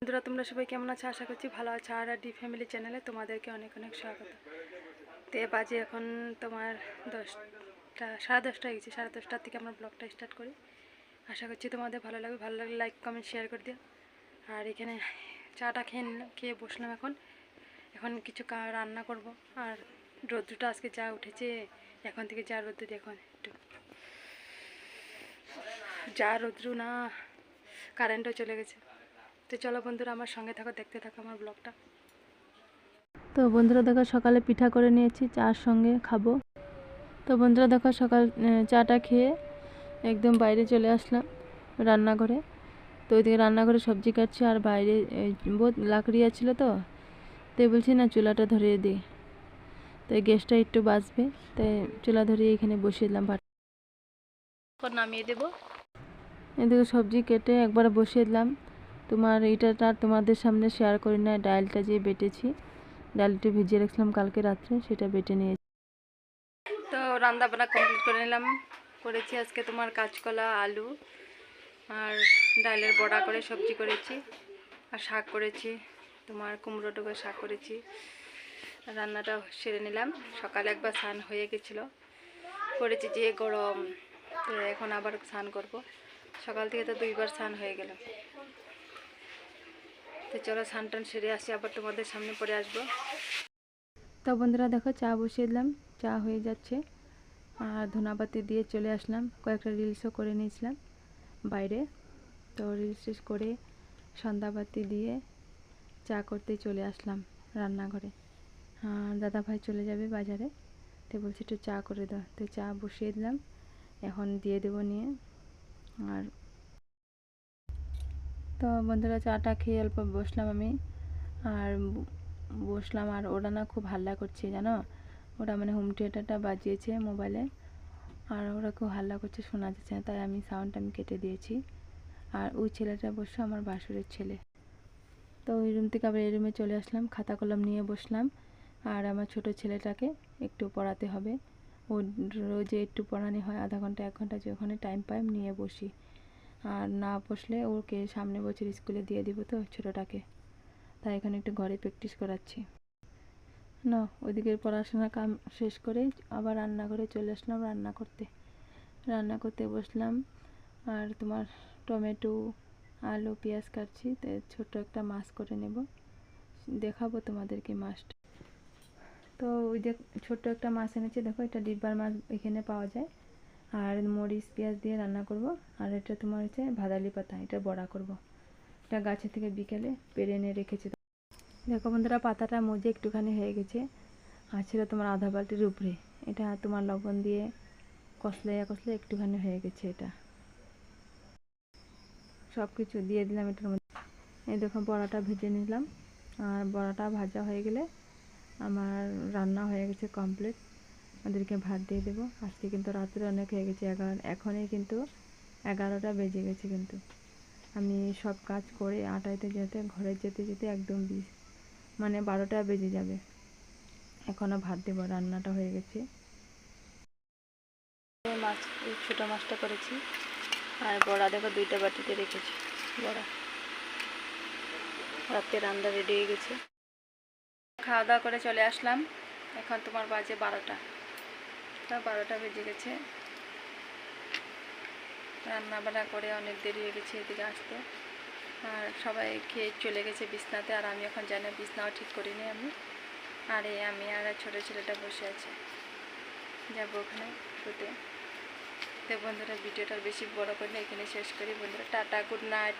বন্ধুরা, তোমরা সবাই কেমন আছো? আশা করছি ভালো আছো। আর ডি ফ্যামিলি চ্যানেলে তোমাদেরকে অনেক অনেক স্বাগত। তে বাজে এখন তোমার দশটা, সাড়ে দশটা গেছে। সাড়ে দশটার থেকে আমরা ব্লগটা স্টার্ট করি। আশা করছি তোমাদের ভালো লাগবে। ভালো লাগলে লাইক কমেন্ট শেয়ার করে দিও। আর এখানে চাটা খেয়ে নিলাম, খেয়ে বসলাম এখন। এখন কিছু রান্না করব। আর রৌদ্রটা আজকে যা উঠেছে, এখন থেকে যা রৌদ্র দেখো একটু যা রৌদ্র না কারেন্টও চলে গেছে। তো চলো বন্ধুরা আমার সঙ্গে থাকো দেখতে থাকো আমার ব্লগটা। তো বন্ধুরা দেখো সকালে পিঠা করে নিয়েছি চার সঙ্গে খাব। তো বন্ধুরা দেখো সকাল চাটা খেয়ে একদম বাইরে চলে আসলাম রান্নাঘরে। তো ওইদিকে রান্নাঘরে সবজি কাটছি আর বাইরে এই বহুত লাকড়ি আছিল তো তাই বলছি না চুলাটা ধরিয়ে দিই। তাই গ্যাসটা একটু বাঁচবে তাই চুলা ধরিয়ে এখানে বসিয়ে দিলাম ভাত। নামিয়ে দেবো। এদিকে সবজি কেটে একবার বসিয়ে দিলাম। তোমার এইটাটা তোমাদের সামনে শেয়ার করি না, ডালটা যে বেটেছি, ডালটা ভিজিয়ে রাখছিলাম কালকে রাত্রে, সেটা বেটে নিয়েছি। তো রান্না বান্না কমপ্লিট করে নিলাম। করেছি আজকে তোমার কাঁচকলা, আলু, আর ডালের বড়া করে সবজি করেছি, আর শাক করেছি, তোমার কুমড়ো ডোবে শাক করেছি। রান্নাটা সেরে নিলাম। সকালে একবার স্নান হয়ে গেছিল। করেছি যে গরম, তো এখন আবার স্নান করব। সকাল থেকে তো দুইবার স্নান হয়ে গেল। তো চলো টান সেরে আসি, আবার তোমাদের সামনে পরে আসব। তো বন্ধুরা দেখো, চা বসিয়ে দিলাম, চা হয়ে যাচ্ছে। আর ধনাপাতি দিয়ে চলে আসলাম, কয়েকটা রিলসও করে নিয়েছিলাম বাইরে। তো রিলস টিলস করে সন্ধ্যাবাতি দিয়ে চা করতে চলে আসলাম রান্নাঘরে। আর দাদা ভাই চলে যাবে বাজারে, তো বলছে একটু চা করে দাও। তো চা বসিয়ে দিলাম, এখন দিয়ে দেবো নিয়ে। আর তো বন্ধুরা চাটা খেয়ে অল্প বসলাম আমি। আর বসলাম আর ওরা না খুব হাল্লা করছে, জানো? ওরা মানে হোম থিয়েটারটা বাজিয়েছে মোবাইলে আর ওরা খুব হাল্লা করছে, শোনা যাচ্ছে না, তাই আমি সাউন্ডটা আমি কেটে দিয়েছি। আর ওই ছেলেটা বসে আমার বাসুরের ছেলে। তো ওই রুম থেকে আবার এই রুমে চলে আসলাম, খাতা কলম নিয়ে বসলাম। আর আমার ছোট ছেলেটাকে একটু পড়াতে হবে। ও রোজে একটু পড়ানি হয়, আধা ঘণ্টা, এক ঘণ্টা যে ওখানে টাইম পাই নিয়ে বসি। আর না বসলে ওকে সামনে বছর স্কুলে দিয়ে দিব তো ছোটোটাকে। তাই এখানে একটু ঘরে প্র্যাকটিস করাচ্ছি। না, ওইদিকে পড়াশোনা কাম শেষ করে আবার রান্নাঘরে চলে আসলাম রান্না করতে। রান্না করতে বসলাম আর তোমার টমেটো, আলু, পেঁয়াজ কাটছি, তো ছোট একটা মাছ করে নেব। দেখাবো তোমাদেরকে মাছটা। তো ওই যে ছোট্ট একটা মাছ এনেছি, দেখো এটা ডিব্বার মাছ এখানে পাওয়া যায়। আর মরিচ, পেঁয়াজ দিয়ে রান্না করব। আর এটা তোমার হচ্ছে ভাদালি পাতা, এটা বড়া করব। এটা গাছে থেকে বিকেলে পেরে এনে রেখেছি। দেখো বন্ধুরা, পাতাটা মজে একটুখানি হয়ে গেছে। আর ছিল তোমার আধা বালতির উপরে এটা তোমার লবণ দিয়ে কষলে কষলে একটুখানি হয়ে গেছে এটা। সব কিছু দিয়ে দিলাম এটার মধ্যে। এই দেখো, বড়াটা ভেজে নিলাম। আর বড়াটা ভাজা হয়ে গেলে আমার রান্না হয়ে গেছে কমপ্লিট। ওদেরকে ভাত দিয়ে দেবো। আজকে কিন্তু রাত্রে অনেক হয়ে গেছে, এগারো, এখনই কিন্তু এগারোটা বেজে গেছে কিন্তু। আমি সব কাজ করে আটাইতে যেতে, ঘরে যেতে যেতে একদম বিষ মানে বারোটা বেজে যাবে। এখনও ভাত দেবো, রান্নাটা হয়ে গেছে। মাছ ছোটো মাছটা করেছি। আর বড়া দেখো, দুইটা বাটিতে রেখেছি, বড়া। রাতে রান্না রেডি হয়ে গেছে। খাওয়া দাওয়া করে চলে আসলাম, এখন তোমার বাজে বারোটা। তা বারোটা বেজে গেছে। রান্না বান্না করে অনেক দেরি হয়ে গেছে এদিকে আসতে। আর সবাই খেয়ে চলে গেছে বিছনাতে, আর আমি এখন জানি বিছনাও ঠিক করিনি আমি। আর এই আমি আর ছোটো ছেলেটা বসে আছে। যাব ওখানে শুতে। তো বন্ধুরা, ভিডিওটা বেশি বড় করলে এখানে শেষ করি। বন্ধুরা, টাটা, গুড নাইট।